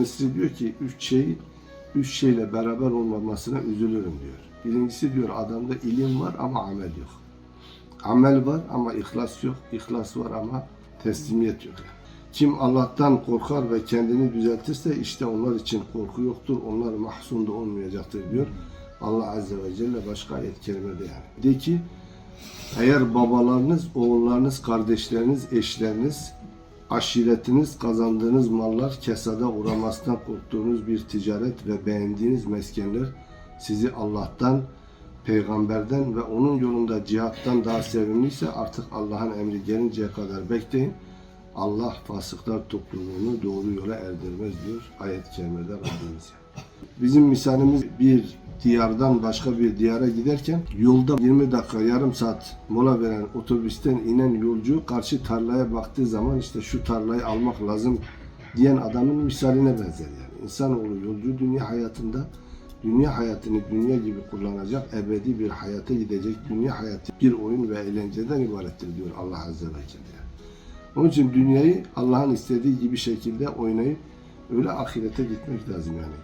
Mısri diyor ki üç şey üç şeyle beraber olmamasına üzülürüm diyor. Birincisi diyor adamda ilim var ama amel yok. Amel var ama ihlas yok. İhlas var ama teslimiyet yok. Kim Allah'tan korkar ve kendini düzeltirse işte onlar için korku yoktur. Onlar mahzun da olmayacaktır diyor. Allah Azze ve Celle başka ayet kerimede yani. De ki eğer babalarınız, oğullarınız, kardeşleriniz, eşleriniz, aşiretiniz kazandığınız mallar kesada uğramasından korktuğunuz bir ticaret ve beğendiğiniz meskenler sizi Allah'tan, peygamberden ve onun yolunda cihattan daha sevimliyse artık Allah'ın emri gelinceye kadar bekleyin. Allah fasıklar topluluğunu doğru yola erdirmez diyor ayet-i kerimede Rabbimiz. Bizim misalimiz bir diyardan başka bir diyara giderken yolda 20 dakika yarım saat mola veren otobüsten inen yolcu karşı tarlaya baktığı zaman işte şu tarlayı almak lazım diyen adamın misaline benzer yani. İnsanoğlu yolcu dünya hayatında dünya hayatını dünya gibi kullanacak, ebedi bir hayata gidecek. Dünya hayatı bir oyun ve eğlenceden ibarettir diyor Allah Azze ve Celle. Onun için dünyayı Allah'ın istediği gibi şekilde oynayıp öyle ahirete gitmek lazım yani.